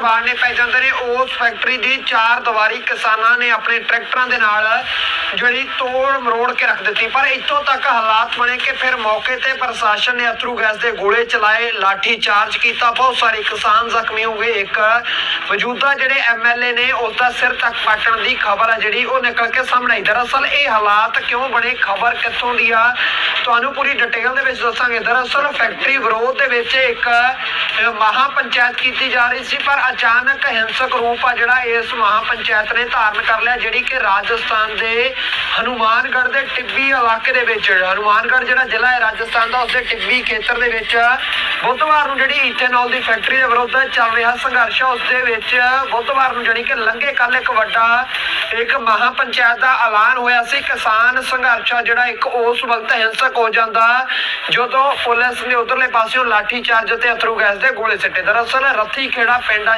ਵਾੜਨੇ ਪੈ ਜਾਂਦੇ ਨੇ। ਉਸ ਫੈਕਟਰੀ ਦੀ ਚਾਰ ਦੀਵਾਰੀ ਕਿਸਾਨਾਂ ਨੇ ਆਪਣੇ ਟਰੈਕਟਰਾਂ ਦੇ ਨਾਲ ਜਿਹੜੀ ਤੋੜ ਮਰੋੜ ਕੇ ਰੱਖ ਦਿੱਤੀ। ਪਰ ਇੱਥੋਂ ਤੱਕ ਹਾਲਾਤ ਬਣੇ ਕਿ ਫਿਰ ਮੌਕੇ ਤੇ ਪ੍ਰਸ਼ਾਸਨ ਨੇ ਅਥਰੂ ਗੈਸ ਦੇ ਗੋਲੇ ਚਲਾਏ ਲਾਠੀ ਚਾਰਜ ਕੀਤਾ। ਬਹੁਤ ਸਾਰੇ ਕਿਸਾਨ ਜ਼ਖਮੀ ਹੋ ਗਏ। ਇੱਕ ਮੌਜੂਦਾ ਜਿਹੜੇ ਐਮਐਲਏ ਨੇ ਉਸ ਦਾ ਸਿਰ ਤੱਕ ਪਾਟਣ ਦੀ ਖਬਰ ਆ ਜਿਹੜੀ ਉਹ ਨਿਕਲ ਕੇ ਸਾਹਮਣੇ ਆਈ। ਦਰਅਸਲ ਇਹ ਹਾਲਾਤ ਕਿਉਂ ਬਣੇ ਖਬਰ ਕਿੱਥੋਂ ਦੀ ਆ ਤੁਹਾਨੂੰ ਪੂਰੀ ਡਿਟੇਲ ਦੇ ਵਿੱਚ ਦੱਸਾਂਗੇ। ਦਰਅਸਲ ਫੈਕਟਰੀ ਵਿਰੋਧ ਦੇ ਵਿੱਚ ਇੱਕ ਅਹ, ਮਹਾ ਪੰਚਾਇਤ ਕੀਤੀ ਜਾ ਰਹੀ ਸੀ ਪਰ ਅਚਾਨਕ ਹਿੰਸਕ ਰੂਪ ਆ ਜਿਹੜਾ ਇਸ ਮਹਾ ਪੰਚਾਇਤ ਨੇ ਧਾਰਨ ਕਰ ਲਿਆ ਜਿਹੜੀ ਕਿ ਰਾਜਸਥਾਨ ਦੇ ਹਨੂਮਾਨਗੜ੍ਹ ਦੇ ਟਿੱਬੀ ਇਲਾਕੇ ਦੇ ਵਿੱਚ ਹਨੂਮਾਨਗੜ੍ਹ ਜਿਹੜਾ ਜ਼ਿਲ੍ਹਾ ਹੈ ਰਾਜਸਥਾਨ ਦਾ ਉਸਦੇ ਟਿੱਬੀ ਖੇਤਰ ਦੇ ਵਿੱਚ ਬੁੱਧਵਾਰ ਨੂੰ ਜਿਹੜੀ ਇਥੇਨੋਲ ਦੀ ਫੈਕਟਰੀ ਦੇ ਵਿਰੁੱਧ ਚੱਲ ਰਿਹਾ ਸੰਘਰਸ਼ ਉਸ ਦੇ ਵਿੱਚ ਬੁੱਧਵਾਰ ਨੂੰ ਜਾਣੀ ਕਿ ਲੰਘੇ ਕੱਲ ਇੱਕ ਵੱਡਾ, ਇੱਕ ਮਹਾ ਪੰਚਾਇਤ ਦਾ ਐਲਾਨ ਹੋਇਆ ਸੀ। ਕਿਸਾਨ ਸੰਘਰਸ਼ ਜਿਹੜਾ ਇੱਕ ਉਸ ਵਕਤ ਹਿੰਸਕ ਹੋ ਜਾਂਦਾ, ਜਦੋਂ ਪੁਲਿਸ ਨੇ ਉਧਰਲੇ ਪਾਸਿਓਂ ਲਾਠੀ ਚਾਰਜ ਤੇ ਅਥਰੂ ਗੈਸ ਦੇ ਗੋਲੇ ਸਿੱਟੇ। ਦਰਅਸਲ ਰੱਥੀ ਖੇੜਾ ਪਿੰਡ ਆ